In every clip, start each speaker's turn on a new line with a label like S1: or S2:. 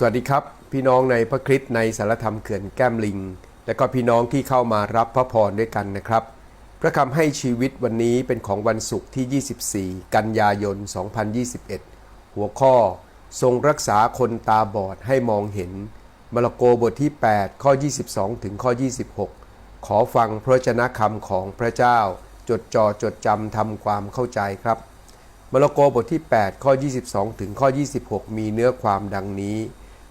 S1: สวัสดีครับ พี่น้องในพระคริสต์ในสารธรรมเขื่อนแก้มลิง และก็พี่น้องที่เข้ามารับพระพรด้วยกันนะครับ พระคำให้ชีวิตวันนี้เป็นของวันศุกร์ที่ 24 กันยายน 2021 หัวข้อ ทรงรักษาคนตาบอดให้มองเห็นมาระโกบทที่ 8 ข้อ 22 ถึงข้อ 26 ขอฟังพระชนะคำของพระเจ้า จดจ่อจดจำทำความเข้าใจครับมาระโกบทที่ 8 ข้อ 22 ถึงข้อ 26 มีเนื้อความดังนี้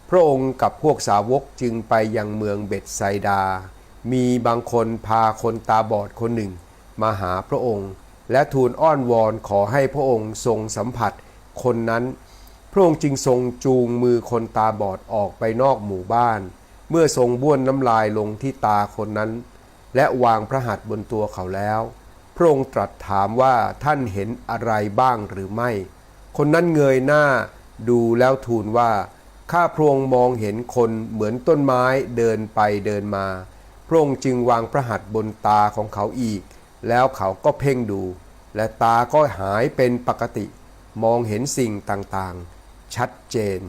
S1: พระองค์กับพวกสาวกจึงไปยังเมืองเบ็ดไซดา มีบางคนพาคนตาบอดคนหนึ่ง มาหาพระองค์ และทูลอ้อนวอนขอให้พระองค์ทรงสัมผัสคนนั้น พระองค์จึงทรงจูงมือคนตาบอดออกไปนอกหมู่บ้าน เมื่อทรงบ้วนน้ำลายลงที่ตาคนนั้น และวางพระหัตถ์บนตัวเขาแล้ว พระองค์ตรัสถามว่าท่านเห็นอะไรบ้างหรือไม่ คนนั้นเงยหน้าดูแล้วทูลว่า ข้าพระองค์มองเห็นคนเหมือนต้นไม้เดินไปเดินมา พระองค์จึงวางพระหัตถ์บนตาของเขาอีก แล้วเขาก็เพ่งดู และตาก็หายเป็นปกติ มองเห็นสิ่งต่างๆ ชัดเจน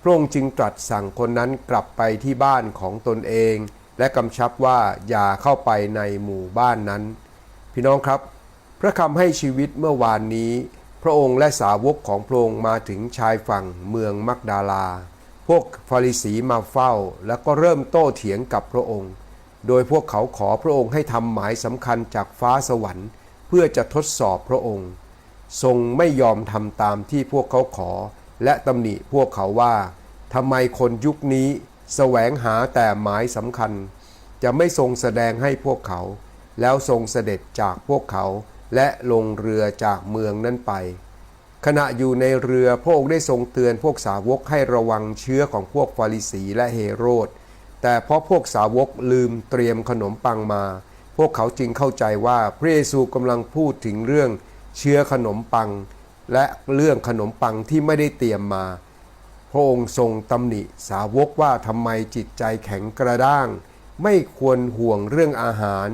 S1: พระองค์จึงตรัสสั่งคนนั้นกลับไปที่บ้านของตนเอง และกำชับว่าอย่าเข้าไปในหมู่บ้านนั้น พี่น้องครับ พระคำให้ชีวิตเมื่อวานนี้ พระองค์และสาวกของพระองค์มาถึงชายฝั่งเมืองมักดาลา พวกฟาริสีมาเฝ้าแล้วก็เริ่มโต้เถียงกับพระองค์ โดยพวกเขาขอพระองค์ให้ทำหมายสำคัญจากฟ้าสวรรค์ เพื่อจะทดสอบพระองค์ ทรงไม่ยอมทำตามที่พวกเขาขอ และตำหนิพวกเขาว่าทำไมคนยุคนี้แสวงหาแต่หมายสำคัญ จะไม่ทรงแสดงให้พวกเขา แล้วทรงเสด็จจากพวกเขา และลงเรือจากเมืองนั้นไป ขณะอยู่ในเรือพระองค์ได้ทรงเตือนพวกสาวกให้ระวังเชื้อของพวกฟาริสีและเฮโรด แต่เพราะพวกสาวกลืมเตรียมขนมปังมา พวกเขาจึงเข้าใจว่าพระเยซูกำลังพูดถึงเรื่องเชื้อขนมปัง และเรื่องขนมปังที่ไม่ได้เตรียมมา พระองค์ทรงตำหนิสาวกว่าทำไมจิตใจแข็งกระด้าง ไม่ควรห่วงเรื่องอาหาร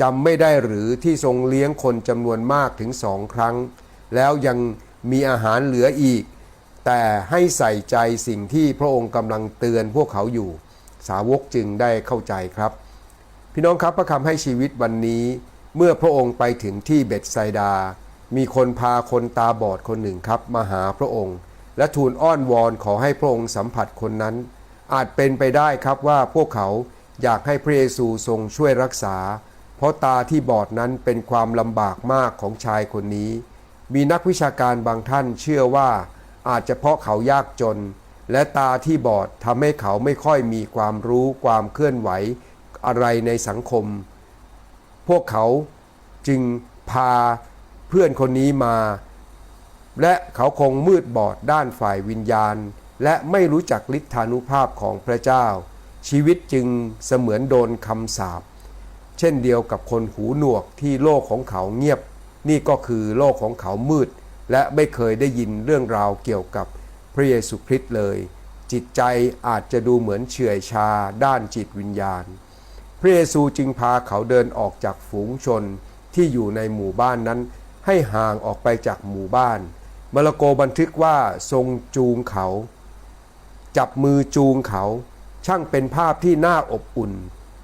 S1: จำไม่ได้หรือที่ทรงเลี้ยงคนจำนวนมากถึงสองครั้ง แล้วยังมีอาหารเหลืออีก แต่ให้ใส่ใจสิ่งที่พระองค์กำลังเตือนพวกเขาอยู่ สาวกจึงได้เข้าใจครับ พี่น้องครับพระคำให้ชีวิตวันนี้ เมื่อพระองค์ไปถึงที่เบ็ดไซดา มีคนพาคนตาบอดคนหนึ่งครับมาหาพระองค์ และทูลอ้อนวอนขอให้พระองค์สัมผัสคนนั้น อาจเป็นไปได้ครับว่าพวกเขาอยากให้พระเยซูทรงช่วยรักษา เพราะตาที่บอดนั้นเป็นความลำบากมากของชายคนนี้ มีนักวิชาการบางท่านเชื่อว่าอาจจะเพราะเขายากจน และตาที่บอดทำให้เขาไม่ค่อยมีความรู้ความเคลื่อนไหวอะไรในสังคม พวกเขาจึงพาเพื่อนคนนี้มา และเขาคงมืดบอดด้านฝ่ายวิญญาณ และไม่รู้จักฤทธานุภาพของพระเจ้า ชีวิตจึงเสมือนโดนคำสาป เช่นเดียวกับคนหูหนวกที่โลกของเขาเงียบ นี่ก็คือโลกของเขามืด และไม่เคยได้ยินเรื่องราวเกี่ยวกับพระเยซูคริสต์เลย จิตใจอาจจะดูเหมือนเฉื่อยชาด้านจิตวิญญาณ พระเยซูจึงพาเขาเดินออกจากฝูงชนที่อยู่ในหมู่บ้านนั้น ให้ห่างออกไปจากหมู่บ้านมาระโกบันทึกว่าทรงจูงเขา จับมือจูงเขา ช่างเป็นภาพที่น่าอบอุ่น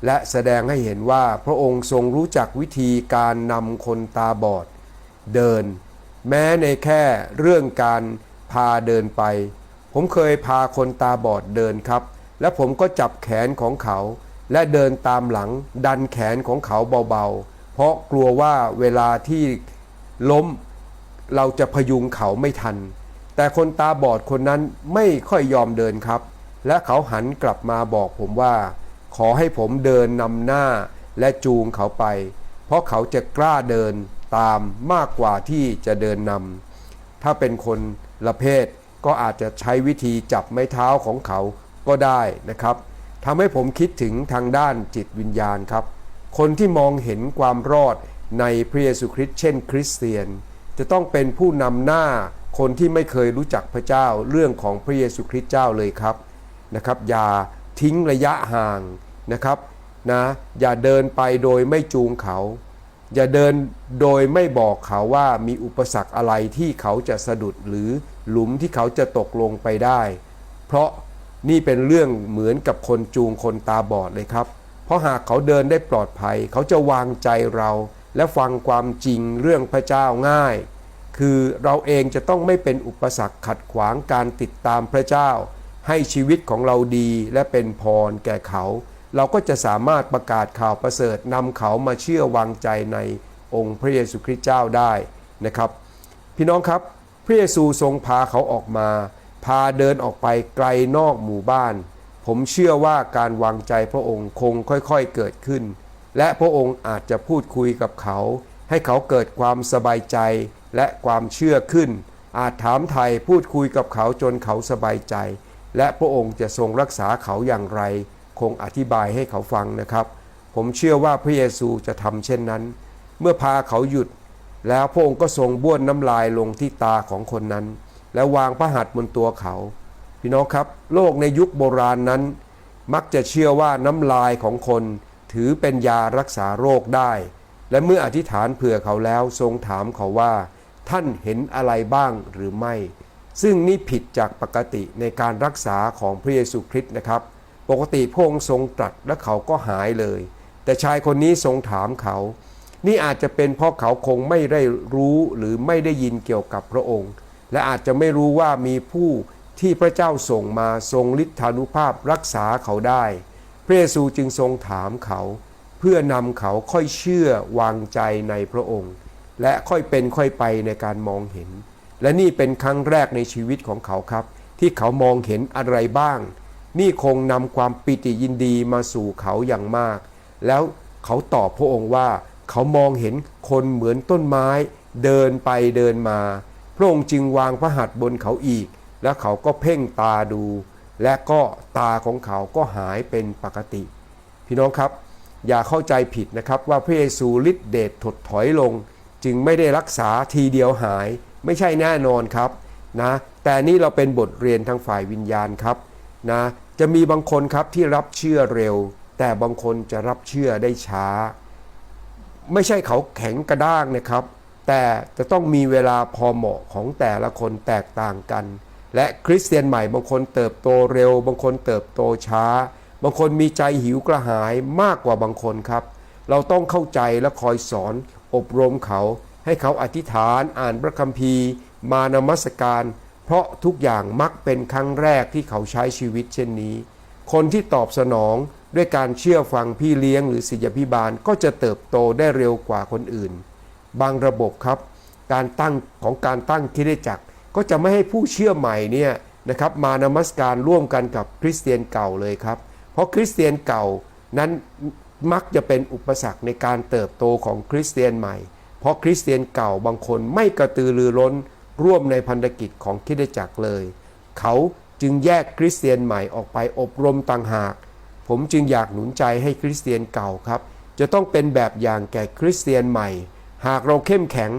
S1: และแสดงให้เห็นว่าพระองค์ทรงรู้จักวิธีการนำคนตาบอด เดิน แม้ในแค่เรื่องการพาเดินไป ผมเคยพาคนตาบอดเดินครับ และผมก็จับแขนของเขา และเดินตามหลังดันแขนของเขาเบาๆ เพราะกลัวว่าเวลาที่ล้มเราจะพยุงเขาไม่ทัน แต่คนตาบอดคนนั้นไม่ค่อยยอมเดินครับ และเขาหันกลับมาบอกผมว่า ขอให้ผมเดินนำหน้าและจูงเขาไป เพราะเขาจะกล้าเดินตามมากกว่าที่จะเดินนำถ้าเป็นคนละเพศก็อาจจะใช้วิธีจับไม้เท้าของเขาก็ได้นะครับทำให้ผมคิดถึงทางด้านจิตวิญญาณครับ คนที่มองเห็นความรอดในพระเยซูคริสต์เช่น คริสเตียน จะต้องเป็นผู้นำหน้าคนที่ไม่เคยรู้จักพระเจ้าเรื่องของพระเยซูคริสต์เจ้าเลยครับนะครับ อย่าทิ้งระยะห่าง นะครับนะอย่าเดินไปโดยไม่จูงเขา อย่าเดินโดยไม่บอกเขาว่ามีอุปสรรคอะไรที่เขาจะสะดุดหรือหลุมที่เขาจะตกลงไปได้ เพราะนี่เป็นเรื่องเหมือนกับคนจูงคนตาบอดเลยครับ เพราะหากเขาเดินได้ปลอดภัย เขาจะวางใจเราและฟังความจริงเรื่องพระเจ้าง่าย คือเราเองจะต้องไม่เป็นอุปสรรคขัดขวางการติดตามพระเจ้า ให้ชีวิตของเราดีและเป็นพรแก่เขา เราก็จะสามารถประกาศข่าวประเสริฐนำเขามาเชื่อวางใจในองค์พระเยซูคริสต์เจ้าได้นะครับ พี่น้องครับพระเยซูทรงพาเขาออกมา พาเดินออกไปไกลนอกหมู่บ้าน ผมเชื่อว่าการวางใจพระองค์คงค่อยๆเกิดขึ้น และพระองค์อาจจะพูดคุยกับเขา ให้เขาเกิดความสบายใจและความเชื่อขึ้น อาจถามไทยพูดคุยกับเขาจนเขาสบายใจ และพระองค์จะทรงรักษาเขาอย่างไร คงอธิบายให้เขาฟังนะครับ ผมเชื่อว่าพระเยซูจะทำเช่นนั้น เมื่อพาเขาหยุด แล้วพระองค์ก็ทรงบ้วนน้ำลายลงที่ตาของคนนั้น แล้ววางพระหัตถ์บนตัวเขา พี่น้องครับ โลกในยุคโบราณนั้น มักจะเชื่อว่าน้ำลายของคน ถือเป็นยารักษาโรคได้ และเมื่ออธิษฐานเผื่อเขาแล้วทรงถามเขาว่า ท่านเห็นอะไรบ้างหรือไม่ ซึ่งนี่ผิดจากปกติในการรักษาของพระเยซูคริสต์นะครับ ปกติพระองค์ทรงตรัสและเขาก็หายเลย แต่ชายคนนี้ทรงถามเขา นี่อาจจะเป็นเพราะเขาคงไม่ได้รู้หรือไม่ได้ยินเกี่ยวกับพระองค์ และอาจจะไม่รู้ว่ามีผู้ที่พระเจ้าส่งมาทรงฤทธานุภาพรักษาเขาได้ พระเยซูจึงทรงถามเขา เพื่อนำเขาค่อยเชื่อวางใจในพระองค์ และค่อยเป็นค่อยไปในการมองเห็น และนี่เป็นครั้งแรกในชีวิตของเขาครับ ที่เขามองเห็นอะไรบ้าง นี่คงนำความปิติยินดีมาสู่เขาอย่างมาก แล้วเขาตอบพระองค์ว่าเขามองเห็นคนเหมือนต้นไม้เดินไปเดินมา พระองค์จึงวางพระหัตถ์บนเขาอีก แล้วเขาก็เพ่งตาดู และก็ตาของเขาก็หายเป็นปกติ พี่น้องครับ อย่าเข้าใจผิดนะครับว่าพระเยซูฤทธิเดชถดถอยลง จึงไม่ได้รักษาทีเดียวหาย ไม่ใช่แน่นอนครับนะแต่นี่เราเป็นบทเรียนทางฝ่ายวิญญาณครับนะ จะมีบางคนครับที่รับเชื่อเร็ว แต่บางคนจะรับเชื่อได้ช้า ไม่ใช่เขาแข็งกระด้างนะครับ แต่จะต้องมีเวลาพอเหมาะของแต่ละคนแตกต่างกัน และคริสเตียนใหม่บางคนเติบโตเร็ว บางคนเติบโตช้า บางคนมีใจหิวกระหายมากกว่าบางคนครับ เราต้องเข้าใจและคอยสอนอบรมเขา ให้เขาอธิษฐานอ่านพระคัมภีร์ มานมัสการ เพราะทุกอย่างมักเป็นครั้งแรกที่เขาใช้ชีวิตเช่นนี้ คนที่ตอบสนองด้วยการเชื่อฟังพี่เลี้ยงหรือศิษยพิบาลก็จะเติบโตได้เร็วกว่าคนอื่น บางระบบครับ การตั้งของการตั้งคริสตจักรก็จะไม่ให้ผู้เชื่อใหม่เนี่ยนะครับมานมัสการร่วมกันกับคริสเตียนเก่าเลยครับ เพราะคริสเตียนเก่านั้นมักจะเป็นอุปสรรคในการเติบโตของคริสเตียนใหม่ เพราะคริสเตียนเก่าบางคนไม่กระตือรือร้น ร่วมในพันธกิจของคริสตจักรเลย เขาจึงแยกคริสเตียนใหม่ออกไปอบรมต่างหาก ผมจึงอยากหนุนใจให้คริสเตียนเก่าครับ จะต้องเป็นแบบอย่างแก่คริสเตียนใหม่ หากเราเข้มแข็ง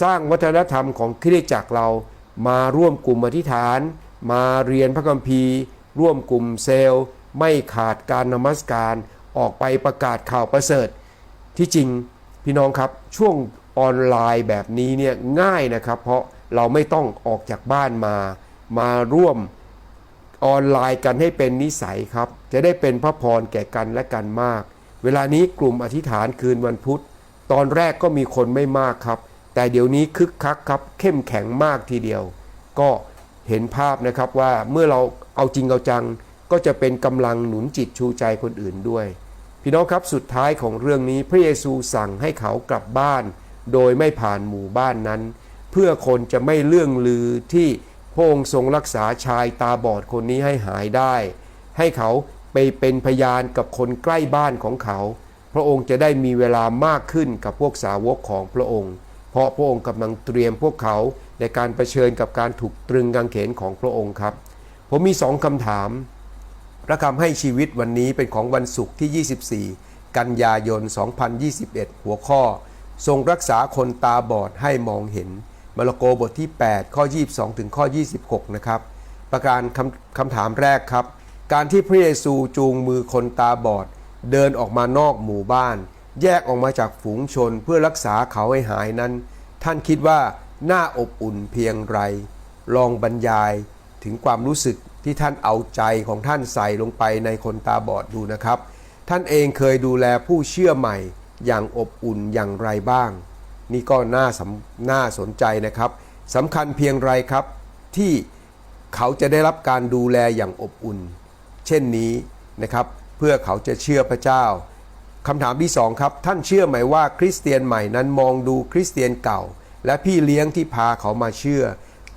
S1: สร้างวัฒนธรรมของคริสตจักรเรา มาร่วมกลุ่มอธิษฐาน มาเรียนพระคัมภีร์ ร่วมกลุ่มเซลล์ ไม่ขาดการนมัสการออกไปประกาศข่าวประเสริฐ ที่จริงพี่น้องครับช่วงออนไลน์แบบนี้เนี่ยง่ายนะครับ เพราะ เราไม่ต้องออกจากบ้านมา มาร่วมออนไลน์กันให้เป็นนิสัยครับ จะได้เป็นพระพรแก่กันและกันมาก เวลานี้กลุ่มอธิษฐานคืนวันพุธ ตอนแรกก็มีคนไม่มากครับ แต่เดี๋ยวนี้คึกคักครับ เข้มแข็งมากทีเดียว ก็เห็นภาพนะครับว่าเมื่อเราเอาจริงเอาจัง ก็จะเป็นกำลังหนุนจิตชูใจคนอื่นด้วย พี่น้องครับสุดท้ายของเรื่องนี้พระเยซูสั่งให้เขากลับบ้าน โดยไม่ผ่านหมู่บ้านนั้น เพื่อคนจะไม่เลื่องลือที่พระองค์ทรงรักษาชายตาบอดคนนี้ให้หายได้ ให้เขาไปเป็นพยานกับคนใกล้บ้านของเขา พระองค์จะได้มีเวลามากขึ้นกับพวกสาวกของพระองค์ เพราะพระองค์กำลังเตรียมพวกเขาในการรเผชิญกับการถูกตรึงกางเขนของพระองค์ครับ ผมมีสองคำถาม พระคำให้ชีวิตวันนี้เป็นของวันศุกร์ที่ 24 กันยายน 2021 หัวข้อ ทรงรักษาคนตาบอดให้มองเห็น มาระโกบทที่ 8 ข้อ 22 ถึงข้อ 26 นะครับ ประการคำคำถามแรกครับ การที่พระเยซูจูงมือคนตาบอด เดินออกมานอกหมู่บ้าน แยกออกมาจากฝูงชนเพื่อรักษาเขาให้หายนั้น ท่านคิดว่าน่าอบอุ่นเพียงไร ลองบรรยายถึงความรู้สึกที่ท่านเอาใจของท่านใส่ลงไปในคนตาบอดดูนะครับ ท่านเองเคยดูแลผู้เชื่อใหม่อย่างอบอุ่นอย่างไรบ้าง นี่ก็น่าสน่าสนใจนะครับสำคัญเพียงไรครับที่เขาจะได้รับการดูแลอย่างอบอุ่น เช่นนี้นะครับ เพื่อเขาจะเชื่อพระเจ้าคำถามที่สองครับท่านเชื่อไหมว่าคริสเตียนใหม่นั้นมองดูคริสเตียนเก่า และพี่เลี้ยงที่พาเขามาเชื่อ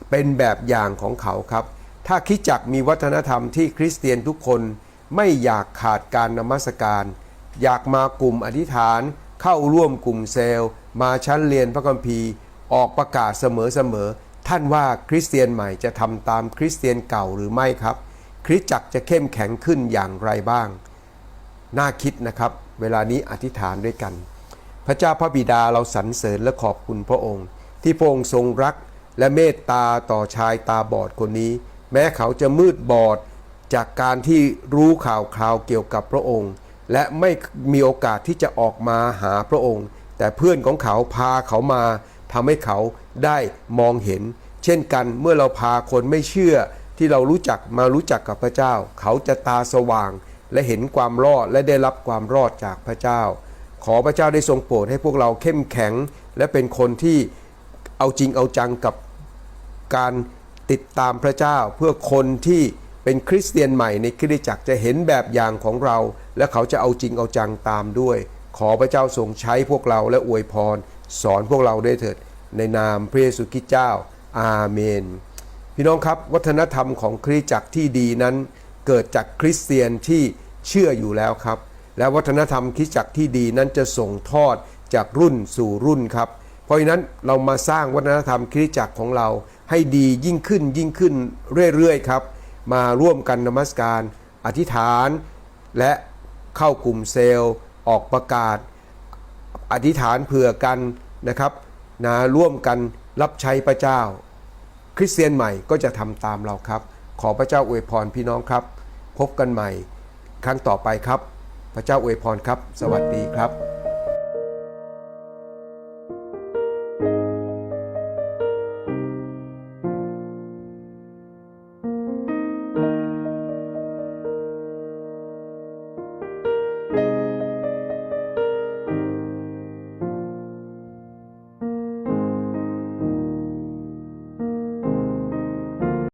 S1: เป็นแบบอย่างของเขาครับ ถ้าคิดจักมีวัฒนธรรมที่คริสเตียนทุกคนไม่อยากขาดการนมัสการ อยากมากลุ่มอธิษฐาน เข้าร่วมกลุ่มเซลล์ มาชั้นเรียนพระคัมภีร์ออกประกาศเสมอๆท่านว่าคริสเตียนใหม่จะทำตามคริสเตียนเก่าหรือไม่ครับ คริสตจักรจะเข้มแข็งขึ้นอย่างไรบ้าง น่าคิดนะครับ เวลานี้อธิษฐานด้วยกัน พระเจ้าพระบิดาเราสรรเสริญและขอบคุณพระองค์ ที่พระองค์ทรงรักและเมตตาต่อชายตาบอดคนนี้ แม้เขาจะมืดบอดจากการที่รู้ข่าวคราวเกี่ยวกับพระองค์ และไม่มีโอกาสที่จะออกมาหาพระองค์ แต่เพื่อนของเขาพาเขามาทำให้เขาได้มองเห็น เช่นกันเมื่อเราพาคนไม่เชื่อที่เรารู้จักมารู้จักกับพระเจ้า เขาจะตาสว่าง และเห็นความรอดและได้รับความรอดจากพระเจ้า ขอพระเจ้าได้ทรงโปรดให้พวกเราเข้มแข็ง และเป็นคนที่เอาจริงเอาจังกับการติดตามพระเจ้า เพื่อคนที่เป็นคริสเตียนใหม่ในคริสตจักรจะเห็นแบบอย่างของเรา และเขาจะเอาจริงเอาจังตามด้วย ขอพระเจ้าทรงใช้พวกเราและอวยพร สอนพวกเราได้วยเถิด ในนามพระเยซูคริสต์เจ้า อาเมน พี่น้องครับวัฒนธรรมของคริสตจักรที่ดีนั้น เกิดจากคริสเตียนที่เชื่ออยู่แล้วครับ และวัฒนธรรมคริสตจักรที่ดีนั้นจะส่งทอดจากรุ่นสู่รุ่นครับ เพราะฉะนั้นเรามาสร้างวัฒนธรรมคริสตจักรของเราให้ดียิ่งขึ้นยิ่งขึ้นเรื่อยๆครับ มาร่วมกันนมัสการ อธิษฐาน และเข้ากลุ่มเซลล์ ออกประกาศ อธิษฐานเผื่อกันนะครับนะร่วมกันรับใช้พระเจ้า คริสเตียนใหม่ก็จะทำตามเราครับ ขอพระเจ้าอวยพรพี่น้องครับ พบกันใหม่ ครั้งต่อไปครับ พระเจ้าอวยพรครับ สวัสดีครับ